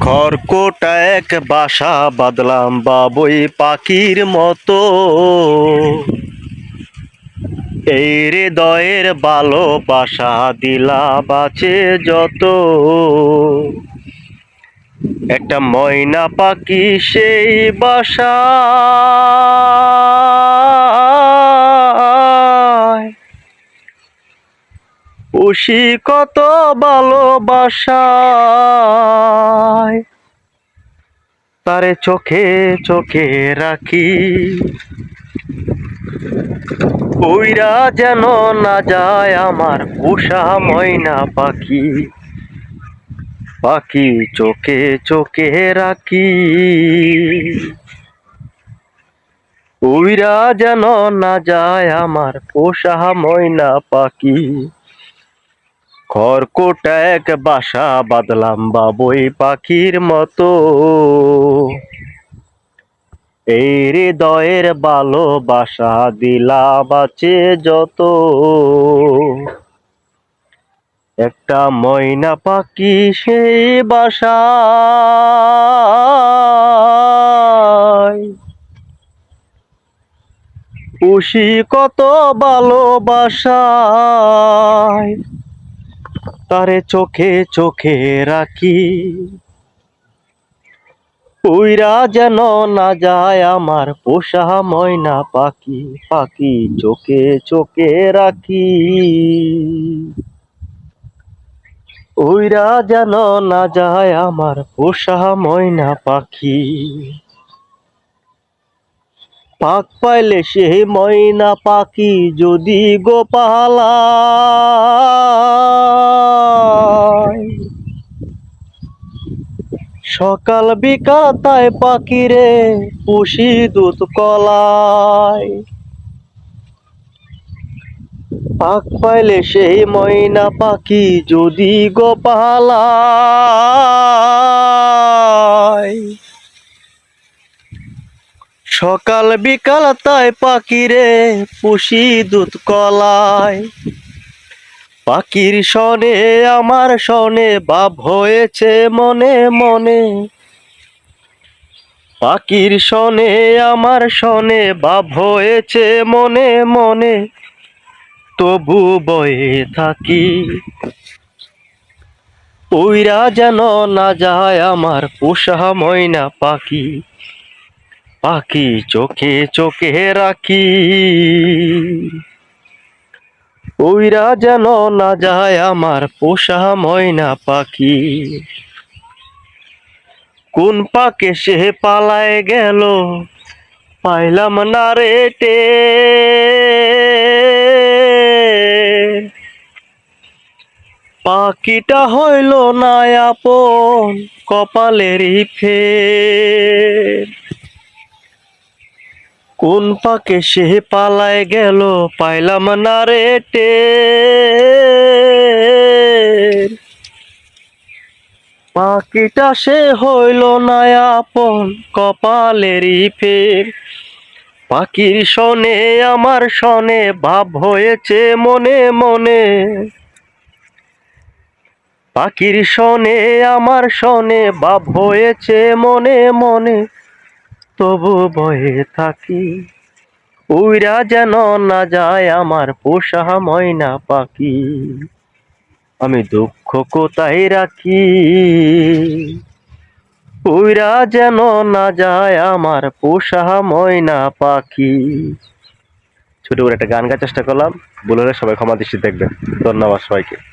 খড়কোটা এক বাসা বাদলাম বাবুই পাখির মতো। এই হৃদয়ের ভালোবাসা দিলা বাঁচে যত। একটা ময়না পাখি সেই বাসা। উশি কত ভালোবাসায়। তারে চোখে চোখে রাখি। ওইরা যেন না যায় আমার পোষা ময়না পাখি। পাখি চোখে চোখে রাখি। উইরা যেন না যায় আমার পোষা ময়না পাখি। খড়কোটা এক বাসা বাদলাম বাবুই পাখির মতো। এই হৃদয়ের ভালোবাসা দিলা বাঁচে যত। একটা ময়না পাখি সেই বাসা উশি কত ভালোবাসায়। তারে চোখে চোখে রাখি। উইরা যেন না যায় আমার পোষা ময়না পাখি পাখি চোখে চোখে রাখি। উইরা যেন না যায় আমার পোষা ময়না পাখি। পাক পাইলে সে ময়না পাখি যদি গোপালা। সকাল বিকাল তাই পাখিরে পুষি দুধ কলায়। পাক পাইলে সেই ময়না পাখি যদি গোপালায়। সকাল বিকাল তাই পাখিরে পুষি দুধ কলায়। পাখির সনে আমার সনে ভাব হয়েছে মনে মনে। পাখির সনে আমার সনে ভাব হয়েছে মনে মনে। তবু বয়ে থাকি। ওইরা যেন না যায় আমার পোষা ময়না পাখি। পাখি চোখে চোখে রাখি। ওইরা যেন না যায় আমার পোষা ময়না পাখি। কোন পাকে সে পালায় গেল, পাইলাম না রেটে পাখিটা হইল না আপন কপালেরই ফের। কোন পাকে সে পালায় গেল, পাইলাম না রেটে পাখিটা সে হইল না আপন কপালেরই ফের। পাখির সনে আমার সনে ভাব হয়েছে মনে মনে। পাখির সনে আমার সনে ভাব হয়েছে মনে মনে। তবু বয়ে থাকি। উইরা যেন না যায় আমার পোষা ময়না পাখি। আমি দুঃখ কোথায় রাখি? উইরা যেন না যায় আমার পোষা ময়না পাখি। ছোট করে একটা গান গাওয়ার চেষ্টা করলাম। বলে সবাই ক্ষমা দৃষ্টি দেখবেন। ধন্যবাদ সবাইকে।